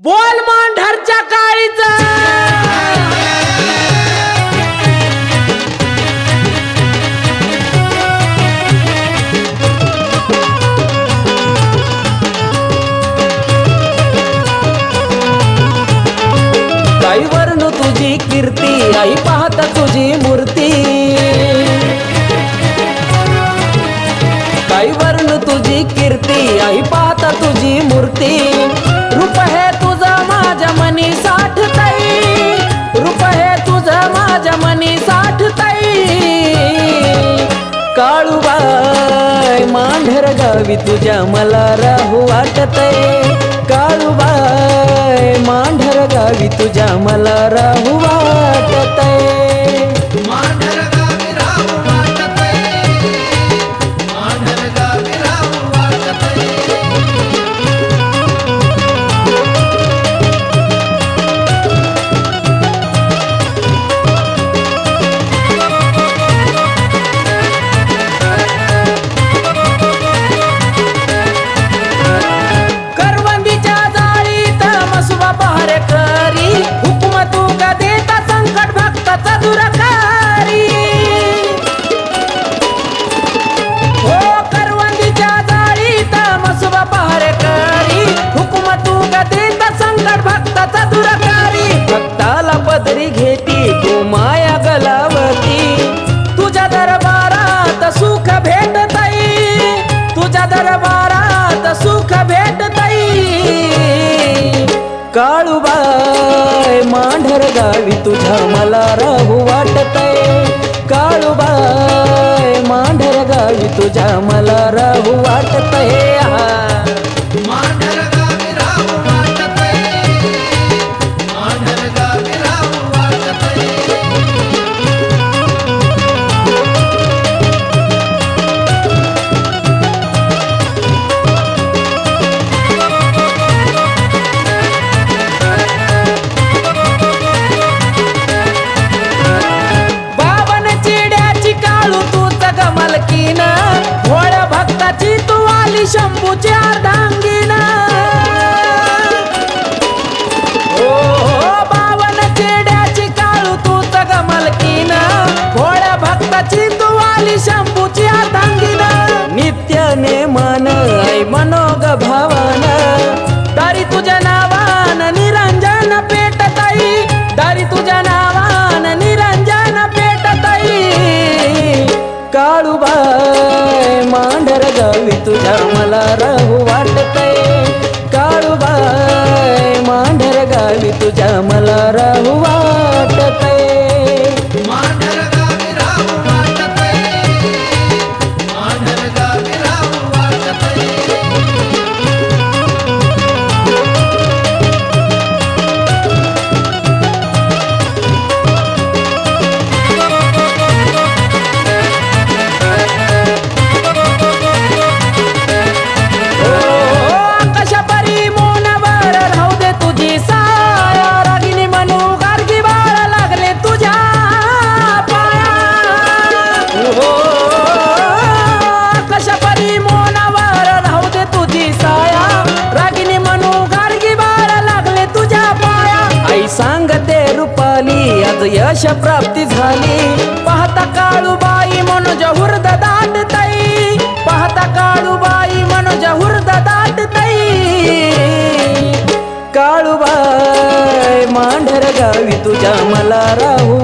बोल मांढरच्या काळीच. तुझी कीर्ती आई पाहता तुझी मूर्ती. काही वर्ण तुझी कीर्ती आई पाहता तुझी मूर्ती. रूप हे माझ्या मनी साठताई. रूप हे तुझं माझ्या मनी साठताई. काळूबाई मांढर गावी तुझ्या मला राहू वाटतय काळूबाई मांढर गावी तुझ्या मला राहू वाटतय मसुबा करी हुकुम तू का देता संकट भक्ताचा दुरकारी. हो करवंदीच्या जाळीत मसुबा पहारे करी हुकुम तू का देता संकट भक्ताचा दुरकारी. भक्ताला पदरी घेती तू माया गलावती. तुझ्या दरबारात सुख भेटतई तुझ्या दरबारात सुख भेटतई काळूबाय मांढर गावी तुझ्या मला राहू वाटतय. काळूबाय मांढर गावी तुझ्या मला राहू वाटतय. সম্পু চেয়ার ডাঙ্গি गावी तुझ्या मला राहू यश प्राप्ती झाली. पाहता काळूबाई मनोज हुर्द दाटताई पाहता काळूबाई मनोज हुर्द दाट तई. काळूबाई मांढर गावी तुझ्या मला राहू